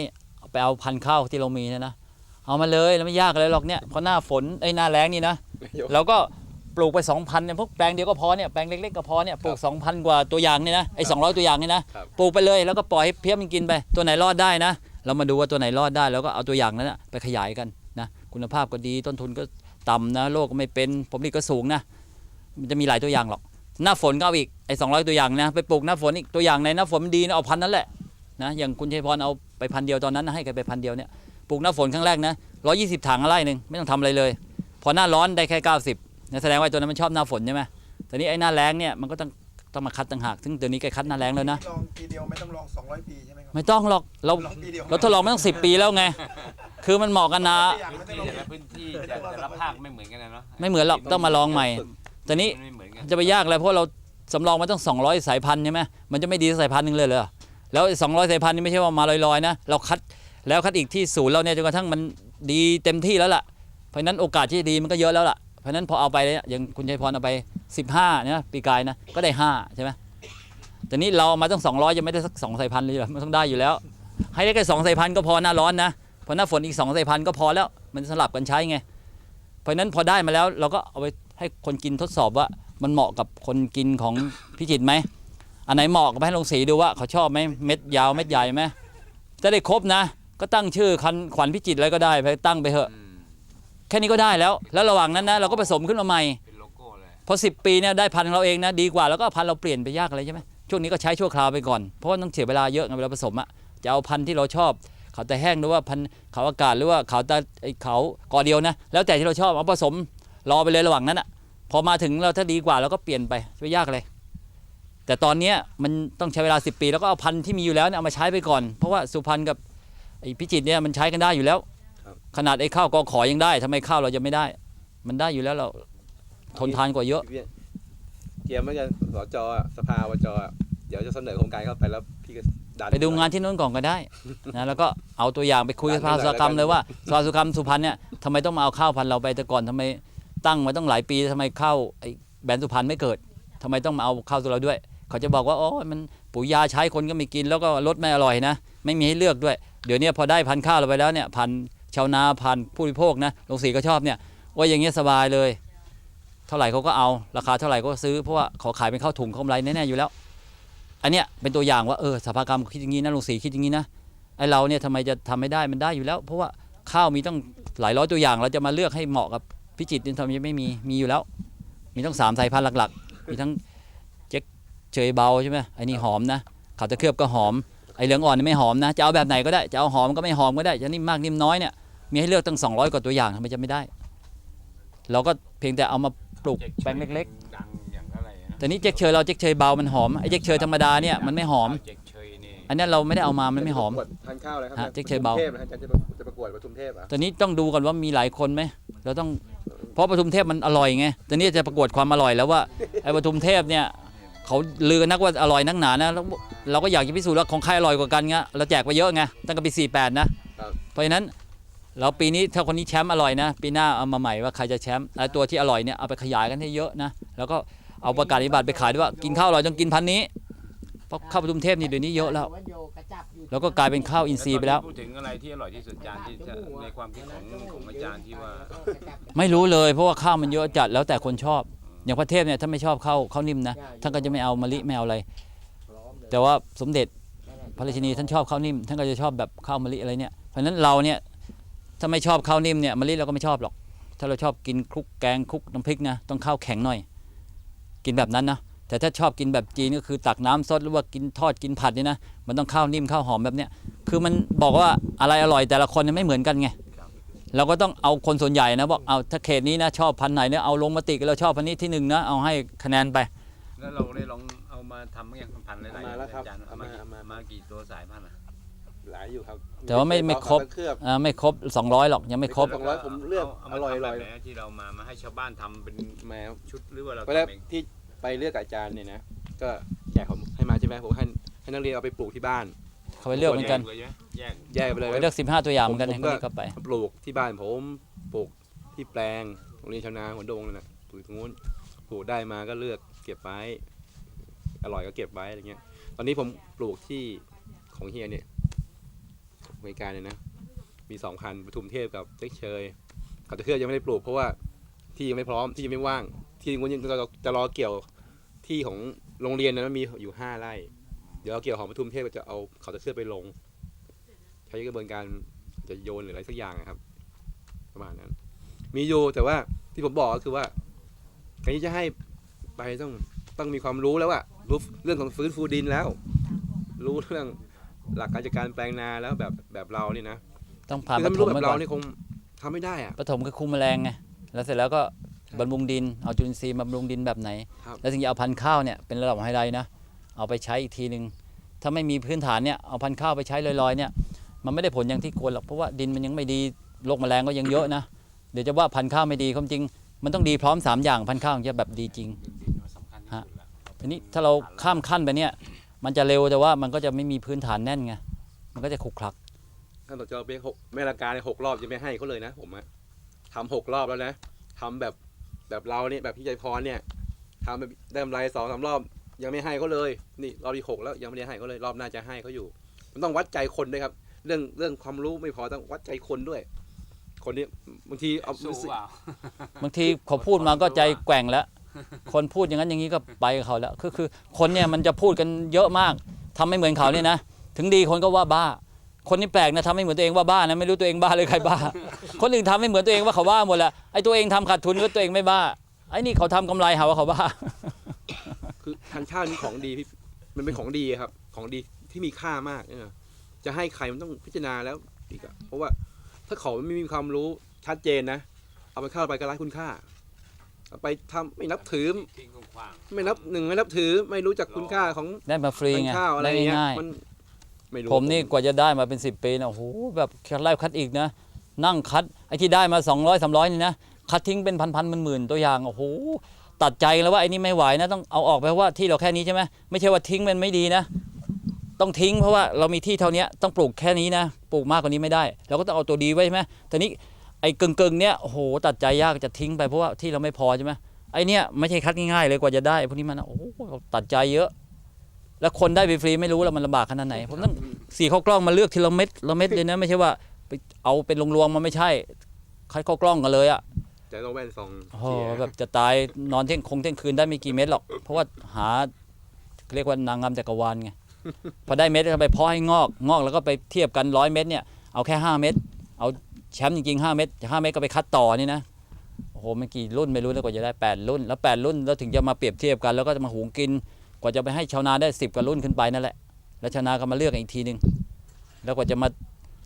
ไปเอาพันธุ์ข้าวที่เรามีเนยนะ เอามาเลยแล้วไม่ยากเลยหรอกเนี่ยเพราะหน้าฝนไอ้ยหน้าแล้งนี่นะเราก็ปลูกไป 2,000เนี่ยพวกแปลงเดียวก็พอเนี่ยแปลงเล็กๆก็พอเนี่ยปลูก 2,000 กว่าตัวอย่างเนี่ยนะไอ้200 ตัวอย่างเนี่ยนะครับปลูกไปเลยแล้วก็ปล่อยให้เพี้ยมันกินไป ตัวไหนรอดได้นะ เรามาดูว่าตัวไหนรอดได้แล้วก็เอาตัวอย่างนั้นนะไปขยายกันนะคุณภาพก็ดีต้นทุนก็ต่ำนะโรคก็ไม่เป็นผลผลิตก็สูงนะมันจะมีหลายตัวอย่างหรอก หน้าฝนก็เอาอีกไอ้200 ตัวอย่างนะไปปลูกหน้าฝนอีกตัวอย่างในหน้าฝนมันดีนะเอาพันธุ์นั้นแหละนะอย่างคุณชัยพรเอาไปพันธุ์เดียวตอนนั้นนะให้แกไปพันธุ์เดียวเนี่ย ปลูกหน้าฝนครั้งแรกนะ120ถังไร่หนึ่งไม่ต้องทำอะไรเลย พอหน้าร้อนได้แค่90นะแสดงว่าไอ้ตัวนั้นมันชอบหน้าฝนใช่ไหมแต่นี้ไอ้หน้าแล้งเนี่ยมันก็ต้องต้องมาคัดต่างหาก ซึ่งเดี๋ยวนี้แกคัดหน้าแล้งแล้วนะลองทีเดียวไม่ต้องลอง200 ปีใช่ไหมครับไม่ต้องหรอกเราลองทีเดียวเราทดลองมาตั้งสิปีแล้วไง คือมันเหมาะกันนาอย่างไม่ต้องลที่องแต่ละพื้นที่แต่แต่ละภาคไม่เหมือนกันนะเนาะไม่เหมือนหรอกต้องมาลองใหม่แต่นี้มันไม่เหมือนกันจะไปยากอะไรเพราะเราสำรองมาตั้ง200 สายพันธุ์ใช่ไหมมันจะไม่ดีสักสายพันธุ์หนึงเลยเหรอแล้วไอ้200 สายพันธุ์นี่ไม่ใช่ว่ามาลอยๆนะเราคัด แล้วคัดอีกที่ศูนย์เราเนี่ยจนกระทั่งมันดีเต็มที่แล้วล่ะ เพราะนั้นโอกาสที่ดีมันก็เยอะแล้วล่ะ เพราะนั้นพอเอาไปเนี่ยอย่างคุณชัยพรเอาไป 15เนี่ยปีกายนะก็ได้5ใช่ไหมแต่นี้เราเอามาตั้ง200ยังไม่ได้สักสองสายพันธุ์เลยเหรอมันต้องได้อยู่แล้ว ให้ได้แค่สองสายพันธุ์ก็พอหน้าร้อนนะพอหน้าฝนอีกสองสายพันธุ์ก็พอแล้วมันสลับกันใช้ไงเพราะนั้นพอได้มาแล้วเราก็เอาไปให้คนกินทดสอบว่ามันเหมาะกับคนกินของพิจิตรไหมอันไหนเหมาะก็ไปให้ลงสีดูว่าเขาชอบไหมเม็ดยาวเม็ดใหญ่ไหมจะได้ครบนะ ก็ตั้งชื่อคันขวัญพิจิตรอะไรก็ได้ไปตั้งไปเถอะอืมแค่นี้ก็ได้แล้ว แล้วระหว่างนั้นนะเราก็ผสมขึ้นมาใหม่เป็นโลโก้เลยพอสิปีเนี่ยได้พันธุ์ของเราเองนะดีกว่าแล้วก็เอาพันธุ์เราเปลี่ยนไปยากอะไรใช่ไหมช่วงนี้ก็ใช้ชั่วคราวไปก่อนเพราะว่าต้องเสียเวลาเยอะไงเวลาผสมอะจะเอาพันธุ์ที่เราชอบเขาแต่แห้งหรือว่าพันธุ์เขาอากาศหรือว่าเขาตาไอ้เขากอเดียวนะ แล้วแต่ที่เราชอบเอาผสมรอไปเลยระหว่างนั้นอะพอมาถึงเราถ้าดีกว่าเราก็เปลี่ยนไปไม่ยากเลยแต่ตอนเนี้ยมันต้องใช้เวลา 10 ปี แล้วก็เอาพันธุ์ที่มีอยู่แล้วเนี่ยเอามาใช้ไปก่อน เพราะว่าสุพรรณกับไอ้พิจิตรเนี่ยมันใช้กันได้อยู่แล้วครับขนาดไอ้ข้าวกอขอยังได้ทำไมข้าวเราจะไม่ได้ มันได้อยู่แล้วเราทนทานกว่าเยอะพี่เตรียมไว้กันสจอะสภาวจอะเดี๋ยวจะเสนอโครงการเข้าไปแล้วพี่ก็ดันไปดูงานที่นู้นก่อนก็ได้นะแล้วก็เอาตัวอย่างไปคุยกับสภาอุตสาหกรรมเลยว่าสภาอุตสาหกรรมสุพรรณเนี่ยทำไมต้องมาเอาข้าวพันธุ์เราไปแต่ก่อนทำไมตั้งมาต้องหลายปีทำไมข้าวไอ้แบรนด์สุพรรณไม่เกิดทำไมต้องมาเอาข้าวตัวเราด้วย เขาจะบอกว่าโอ้ยมันปุ๋ยยาใช้คนก็ไม่กินแล้วก็รสไม่อร่อยนะ ไม่มีให้เลือกด้วย เดี๋ยวนี้พอได้พันธุ์ข้าวเราไปแล้วเนี่ยพันธุ์ชาวนาพันธุ์ผู้บริโภคนะลงสีก็ชอบเนี่ยว่าอย่างเงี้ยสบายเลย เท่าไหร่เขาก็เอาราคาเท่าไหร่ก็ซื้อเพราะว่าขาขายเป็นข้าวถุงเขากำไรแน่ๆอยู่แล้ว อันเนี้ยเป็นตัวอย่างว่าเออสภากรรมคิดอย่างนี้นะลงสีคิดอย่างนี้นะไอเราเนี่ยทำไมจะทำไม่ได้มันได้อยู่แล้ว เพราะว่าข้าวมีต้องหลายร้อยตัวอย่างเราจะมาเลือกให้เหมาะกับพิจิตรนี่ทำไมไม่มีมีอยู่แล้ว มีต้องสามสายพันธุ์หลักๆ มีทั้งเจ๊กเฉยเบาใช่ไหมไอ้นี่หอมนะขาวตะเคลือบก็หอม ไอ้เหลืองอ่อนนี่ไม่หอมนะ จะเอาแบบไหนก็ได้ จะเอาหอมก็ไม่หอมก็ได้ จะนิ่มมากนิ่มน้อยเนี่ย มีให้เลือกตั้ง 200 กว่าตัวอย่างทำไมจะไม่ได้ เราก็เพียงแต่เอามาปลูกแปลงเล็กดังอย่างอะไรนะๆแต่นี้เจ๊กเชยเราเจ๊กเชยเบา มันหอม ไอ้เจ๊กเชยธรรมดาเนี่ยมันไม่หอม เจ๊กเชยนี่อันเนี้ยเราไม่ได้เอามา มันไม่หอมประกวดทานข้าวอะไรครัฮะเจ๊กเชยเบา ปทุมทพนะอาจารย์จะประจะประกวดปทุมเทพเหรอะตอนนี้ต้องดูก่อนว่ามีหลายคนไหม เราต้อง เพราะปทุมเทพมันอร่อยไงตอนนี้จะประกวดความอร่อยแล้วว่าไอ้ปทุมเทพเนี่ย เขาลือกันนักว่าอร่อยนักหนานะแล้วเราก็อยากจะพิสูจน์ว่าของใครอร่อยกว่ากันไงเราแจกไปเยอะไงตั้งแต่ปี48นะเพราะฉะนั้นเราปีนี้ถ้าคนนี้แชมป์อร่อยนะ ปีหน้าเอามาใหม่ว่าใครจะแชมป์ไอ้ตัวที่อร่อยเนี่ยเอาไปขยายกันให้เยอะนะแล้วก็เอาประกาศนิบัติไปขายด้วยว่ากินข้าวอร่อยต้องกินพันนี้เพราะข้าวปทุมเทพนี่เดี๋ยวนี้เยอะแล้ว แล้วก็กลายเป็นข้าวอินทรีย์ไปแล้วพูดถึงอะไรที่อร่อยที่สุดจานที่จะในความคิดของของอาจารย์ที่ว่า ไม่รู้เลยเพราะว่าข้าวมันเยอะจัดแล้วแต่คนชอบ อย่างพระเทพเนี่ยถ้าไม่ชอบข้าวข้าวนิ่มนะท่านก็จะไม่เอามะลิไม่เอาอะไร แต่ว่าสมเด็จพระราชินีท่านชอบข้าวนิ่มท่านก็จะชอบแบบข้าวมะลิอะไรเนี่ยเพราะฉะนั้นเราเนี่ยถ้าไม่ชอบข้าวนิ่มเนี่ยมะลิเราก็ไม่ชอบหรอก ถ้าเราชอบกินคลุกแกงคลุกน้ำพริกนะต้องข้าวแข็งหน่อย กินแบบนั้นนะแต่ถ้าชอบกินแบบจีนก็คือตักน้ำซดหรือว่ากินทอดกินผัดเนี่ยนะมันต้องข้าวนิ่มข้าวหอมแบบเนี้ยคือมันบอกว่าอะไรอร่อยแต่ละคนเนี่ยไม่เหมือนกันไง เราก็ต้องเอาคนส่วนใหญ่นะบอกเอาถ้าเขตนี้นะชอบพันธุ์ไหนเนี่ยเอาลงมติกันเราชอบพันธุ์นี้ที่หนึ่งนะเอาให้คะแนนไป แล้วเราได้ลองเอามาทำอย่างพันธุ์หลายๆมาแล้วครับอาจารย์เอาเอามามาเอามา มากี่ตัวสายพันธุ์อะ หลายอยู่ครับแต่ว่าไม่ไม่ครบเอาเคลือบอ่าไม่ครบ 200 หรอกยังไม่ครบ สองร้อยผมเลือกาอมาร่อยทำอร่อยแบบไหนที่เรามามาให้ชาวบ้านทำเป็นแหมชุดหรือว่าเราเวลาทำเองที่ไปเลือกกับอาจารย์เนี่ยนะ ก็แจกผมให้มาใช่ไหมผมให้ให้นักเรียนเอาไปปลูกที่บ้าน เขาไปเลือกเหมือนกันแยเลยใช่ไหมแยกแยกไปเลยไปเลือก15ตัวอย่างเหมือนกันผมให้ก็คนนี้ก็ไป ปลูกที่บ้านผมปลูกที่แปลงโรงเรียนชาวนาหัวดงนั่นแหละปลูกตรงนู้นปลูกได้มาก็เลือกเก็บไว้อร่อยก็เก็บไว้อะไรเงี้ย ตอนนี้ผมปลูกที่ของเฮียเนี่ยอเมริกาเนี่ยนะ มีสองพันปทุมเทพกับเจ๊กเชยเขาจะเคลื่อนยังไม่ได้ปลูกเพราะว่าที่ยังไม่พร้อมที่ยังไม่ว่าง ที่นู้นยังจะจะรอเกี่ยวที่ของโรงเรียนนะมันมีอยู่ห้าไร่ เดี๋ยวเอาเกี่ยวของปทุมเทพก็จะเอาเขาจะเคลื่อนไปลง ใช้กระบวนการจะโยนหรืออะไรสักอย่างนะครับ ประมาณนั้น มีอยู่แต่ว่าที่ผมบอกก็คือว่าการที่จะให้ไปต้องต้องมีความรู้แล้วอะรู้เรื่องของฟื้นฟูดินแล้ว รู้เรื่องหลักการจัดการแปลงนาแล้วแบบแบบเรานี่นะต้องผ่านคือปถ้าไม่ฐรู้มแบไว้บก่เราอนนี่คงทำไม่ได้อะปฐมคือคุมแมลงไงแล้วเสร็จแล้วก็บำรุงดินเอาจุลินทรีย์มาบำรุงดินแบบไหนครับแล้วถึงจะเอาพันธุ์ข้าวเนี่ยเป็นระดับไฮไลท์นะ เอาไปใช้อีกทีหนึ่งถ้าไม่มีพื้นฐานเนี่ยเอาพันธุ์ข้าวไปใช้ลอยๆเนี่ยมันไม่ได้ผลอย่างที่ควรหรอกเพราะว่าดินมันยังไม่ดีโรคแมลงก็ยังเยอะนะ เดี๋ยวจะว่าพันธุ์ข้าวไม่ดีความจริง มันต้องดีพร้อมสามอย่างพันธุ์ข้าวถึงจะแบบดีจริงดินมันสำคัญที่สุดละทีนี้ถ้าเราข้ามขั้นไปเนี่ย มันจะเร็วแต่ว่ามันก็จะไม่มีพื้นฐานแน่นไงมันก็จะขลุกคลักท่านต่อจอเบี้ยหกแม่ละการเนี่ยหกรอบยังไม่ให้เขาเลยนะผมอะทำหกรอบแล้วนะทำแบบแบบเราเนี่ยแบบพี่ใจพรเนี่ยทำแบบได้กำไรสองสามรอบ ยังไม่ให้เขาเลย นี่รอบที่หกแล้วยังไม่ได้ให้เขาเลย รอบหน้าจะให้เขาอยู่ มันต้องวัดใจคนด้วยครับ เรื่องเรื่องความรู้ไม่พอต้องวัดใจคนด้วย คนนี้บางทีเอาสู้เปล่าบางทีเขาพูดมาก็ใจแกว่งแล้ว คนพูดอย่างนั้นอย่างนี้ก็ไปกับเขาแล้ว คือคือคนเนี่ยมันจะพูดกันเยอะมากทำไม่เหมือนเขาเนี่ยนะ ถึงดีคนก็ว่าบ้า คนนี้แปลกนะทำไม่เหมือนตัวเองว่าบ้านะไม่รู้ตัวเองบ้าเลยใครบ้า คนอื่นทำไม่เหมือนตัวเองว่าเขาบ้าหมดแหละไอ้ตัวเองทำขาดทุนก็ตัวเองไม่บ้าไอ้นี่เขาทำกำไรหาว่าเขาบ้า คือทานข้าวนี่ของดีพี่มันเป็นของดีครับ ของดีที่มีค่ามากเนี่ยจะให้ใครมันต้องพิจารณาแล้วอีกอะเพราะว่าถ้าเขาไม่มีความรู้ชัดเจนนะ เอาไปเข้าไปก็ไร้คุณค่าเอาไปทำไม่นับถือ ทิ้งขว้างไม่นับหนึ่งไม่นับถือไม่รู้จักคุณค่าของได้มาฟรีทานไง ข้าวอะไรได้เงี้ยง่ายมันไม่รู้ๆผมนี่กว่าจะได้มาเป็น 10 ปีนะโอ้โหแบบคัดไล่คัดอีกนะ นั่งคัดไอ้ที่ได้มา 200 300 นี่นะ คัดทิ้งเป็นพันๆหมื่นๆตัวอย่าง โอ้โห ตัดใจแล้วว่าไอ้นี่ไม่ไหวนะต้องเอาออกไปว่าที่เราแค่นี้ใช่ไหมไม่ใช่ว่าทิ้งมันไม่ดีนะ ต้องทิ้งเพราะว่าเรามีที่เท่านี้ต้องปลูกแค่นี้นะปลูกมากกว่านี้ไม่ได้ เราก็ต้องเอาตัวดีไว้ใช่ไหมแต่นี้ไอ้กึ่งกึ่งๆเนี้ยโอ้โหตัดใจยากจะทิ้งไปเพราะว่าที่เราไม่พอใช่ไหมไอ้เนี้ยไม่ใช่คัดง่ายๆเลยกว่าจะได้พวกนี้มันโอ้ตัดใจเยอะ แล้วคนได้ฟรีๆไม่รู้แล้วมันลำบากขนาดไหนผมต้องสีข้าวกล้องมาเลือกทีละเม็ดละเม็ดเลยนะไม่ใช่ว่าไปเอาเป็นรวงมันไม่ใช่คัดข้าวกล้องกันเลยอะ จะต้องแว่นซองโอ้โหเชียร์แบบจะตายนอนเที่ยงคงเที่ยงคืนได้ไม่กี่เม็ดหรอก เพราะว่าหาเรียกว่านางงามจักรวาลไงพอได้เม็ดก็ไปเพาะให้งอกงอกแล้วก็ไปเทียบกันร้อยเม็ดเนี่ยเอาแค่ห้าเม็ดเอาแชมป์จริงๆห้าเม็ดห้าเม็ดก็ไปคัดต่อนี่นะโอ้โหมันกี่รุ่นไม่รู้แล้วกว่าจะได้แปดรุ่น แล้วแปดรุ่นแล้วถึงจะมาเปรียบเทียบกันแล้วก็จะมาหุงกิน กว่าจะไปให้ชาวนาได้สิบกว่ารุ่นขึ้นไปนั่นแหละแล้วชาวนาก็มาเลือกอีกทีหนึ่งแล้วกว่าจะมา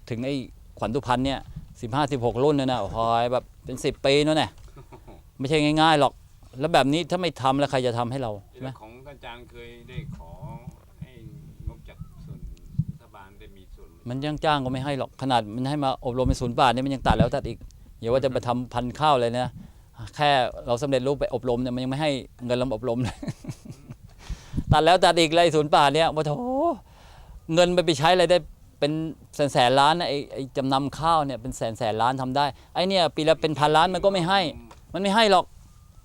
ถึงไอ้ขวัญตุพันธ์เนี่ย สิบห้าสิบหกรุ่นเนี่ยนะโอ้โหแบบเป็นสิบปีนู่นน่ะไม่ใช่ง่ายๆหรอก แล้วแบบนี้ถ้าไม่ทำแล้วใครจะทำให้เราใช่ไหมของท่านอาจารย์เคยได้ขอให้งบจากส่วนรัฐบาลได้มีส่วน มันยังจ้างก็ไม่ให้หรอกขนาดมันให้มาอบรมเป็นศูนย์บาทเนี่ยมันยังตัดแล้วตัดอีกอย่าว่าจะไปทำพันธุ์ข้าวเลยนะแค่เราสำเร็จรูปไปอบรมเนี่ยมันยังไม่ให้เงินเราอบรมเลยตัดแล้วตัดอีกเลยศูนย์บาทเนี่ยว่าโถเงินไปไปใช้อะไรได้ เป็นแสนแสนล้านนะไอ้ไอ้จำนำข้าวเนี่ยเป็นแสนแสนล้านทำได้ไอ้เนี่ยปีละเป็นพันล้านมันก็ไม่ให้ มันไม่ให้หรอก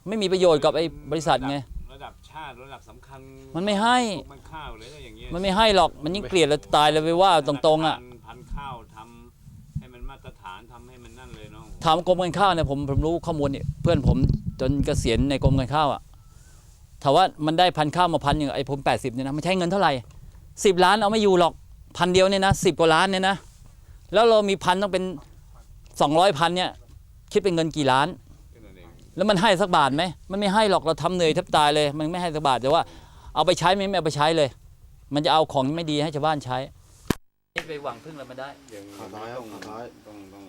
ไม่มีประโยชน์กับไอ้บริษัทไง ระดับชาติระดับสำคัญมันไม่ให้มันข้าวเลยถ้าอย่างเงี้ยมันไม่ให้หรอกมันยิ่งเกลียดแล้วตายเลยไปว่าตรงๆอะ พันธุ์ข้าวทำให้มันมาตรฐานทำให้มันนั่นเลยเนาะถามกรมการข้าวเนี่ยผมผมรู้ข้อมูลเนี่ยเพื่อนผมจนเกษียณในกรมการข้าวอะถามว่ามันได้พันข้าวมาพันอย่างไอ้ผมแปดสิบเนี่ยนะมันใช้เงินเท่าไหร่สิบล้านเอาไม่อยู่หรอก พันเดียวเนี่ยนะสิบกว่าล้านเนี่ยนะแล้วเรามีพันต้องเป็นสองร้อยพันเนี่ยคิดเป็นเงินกี่ล้านแค่นั้นเองแล้วมันให้สักบาทไหมมันไม่ให้หรอกเราทำเหนื่อยแทบตายเลย มันไม่ให้สักบาทแต่ว่าเอาไปใช้ไหมไม่เอาไปใช้เลย มันจะเอาของที่ไม่ดีให้ชาวบ้านใช้ไปหวังพึ่งอะไรมาได้อย่างขอน้อยต้องขอน้อยต้องต้อง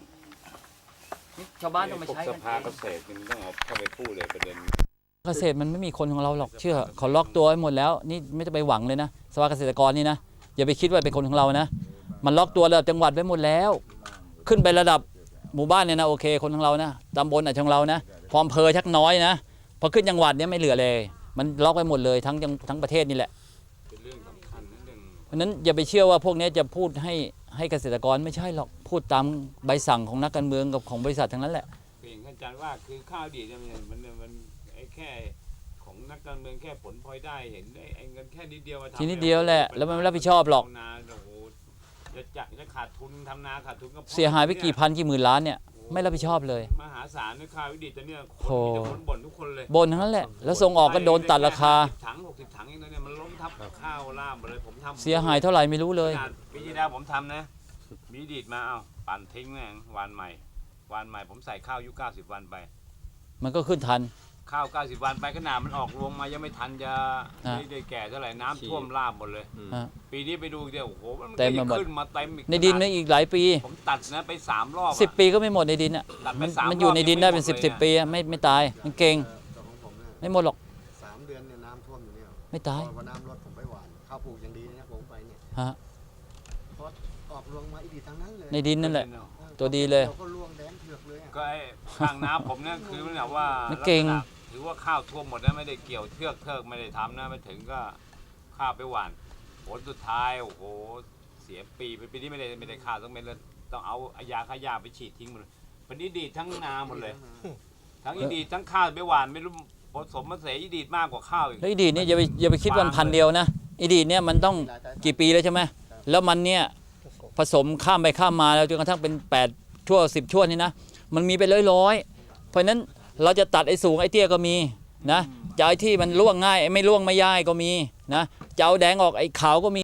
นี่ชาวบ้านต้องมาพวกใช้สกันภาเองเกษตรมันต้องเอาเข้าไปพูดเลยประเด็นเกษตรมันไม่มีคนของเราหรอกเชื่อเขาล็อกตัวไว้หมดแล้ว นี่ไม่ต้องไปหวังเลยนะสภาเกษตรกรนี่นะ อย่าไปคิดว่าเป็นคนของเรานะ มันล็อกตัวระดับจังหวัดไว้หมดแล้ว ขึ้นไประดับหมู่บ้านเนี่ยนะโอเคคนของเรานะตำบลอาจจะของเรานะพออำเภอชักน้อยนะพอขึ้นจังหวัดเนี่ยไม่เหลือเลย มันล็อกไว้หมดเลยทั้งทั้งประเทศนี่แหละเพราะนั้นอย่าไปเชื่อว่าพวกนี้จะพูดให้ให้เกษตรกรไม่ใช่หรอกพูดตามใบสั่งของนักการเมืองกับของบริษัททั้งนั้นแหละคืออย่างท่านอาจารย์ว่าคือข้าวดีเนี่ยมันมันไอ้แค่ของนั กการเมืองแค่ผลพลอยได้เห็นไอ้ไอ้เงินแค่นิดเดียวมาทำทีนิดเดียวแหละแล้วมันไม่รับผิดชอบหรอก ทำนาโอ้โหจะจะจะขาดทุนทำนาขาดทุนก็พอเสียหายไปกี่พันกี่หมื่นล้านเนี่ยไม่รับผิดชอบเลย มหาศาลในข้าววิดิตแต่เนี่ยคนโอ้มีแต่คนบ่นทุกคนเลย บนทั้งนั้นแหละ แล้วส่งออกก็โดนตัดราคาถังหกสิบถังเองนะเนี่ยมันล้มทับข้าวล่ามหมดเลยผมทำเสียหายเท่าไหร่ไม่รู้เลย ขนาดปีที่แล้วผมทำนะ มีดีดมาเอาปั่นทิ้งแม่งวานใหม่วานใหม่ผมใส่ข้าวอายุ90วันไปมันก็ขึ้นทัน ข้าว90 วันไปขนาดมันออกรวงมายังไม่ทันจะอะได้ได้แก่เท่าไหร่น้ำท่วมล่ามหมดเลยอืมอะปีนี้ไปดูอีกเดียวโอ้โหมันเต็มไปหมด ขึ้นมาเต็มอีกในดินขไม่อีกหลายปี ผมตัดนะไปสามรอบอะสิบปีก็ไม่หมดในดินอะตัดไปมันสามมันอยู่ในดินได้เป็นรสิอบบสิบยังปีอะไม่ไม่ตายมันเก่งแต่ของผมเนี่ยไม่หมดหรอกสามเดือนเนี่ยน้ำท่วมอยู่เนี่ยไม่ตายพอน้ำลดผมไปหวานข้าวปลูกอย่างดีนะผมไปเนี่ยฮะพอออกรวงมาอีดีทั้งนั้นเลยในดินนั่นแหละเออออตัวดีเลยราก็รวงแดงเถือกเลยอะก็ไอ้ข้างน้ำผมเนี่ยคือแบบว่าไม่เก่ง ลัษณะ ถือว่าข้าวท่วมหมดนะไม่ได้เกี่ยวเทือกเทือกไม่ได้ทำนะไม่ถึงก็ข้าวไปหวานผลสุดท้ายโอ้โหเสียปีไปปีนี้ไม่ได้ไม่ได้ข้าวต้องเม็ดเลยต้องเอายาฆ่าหญ้าไปฉีดทิ้งหมดเลยวันนี้ดีดทั้งนาหมดเลย ทั้งอีดีดทั้งข้าวไปหวานไม่รู้ผสมมันเสียอีดีดมากกว่าข้าวอีกแล้วอีดีดเนี่ยอย่าไปอย่าไปคิดวันพันเดียวนะอีดีดเนี่ยมันต้องกี่ปีแล้วใช่ไหมแล้วมันเนี่ยผสมข้ามไปข้ามมาแล้วจนกระทั่งเป็นแปดชั่วสิบชั่วนี่นะ มันมีไปร้อยร้อยๆเพราะฉะนั้น เราจะตัดไอ้สูงไอ้เตี้ยก็มีนะจะเอาไอ้ที่มันล่วงง่ายไอ้ไม่ล่วงไม่ย่ายก็มีนะจะเอาแดงออกไอ้ขาวก็มี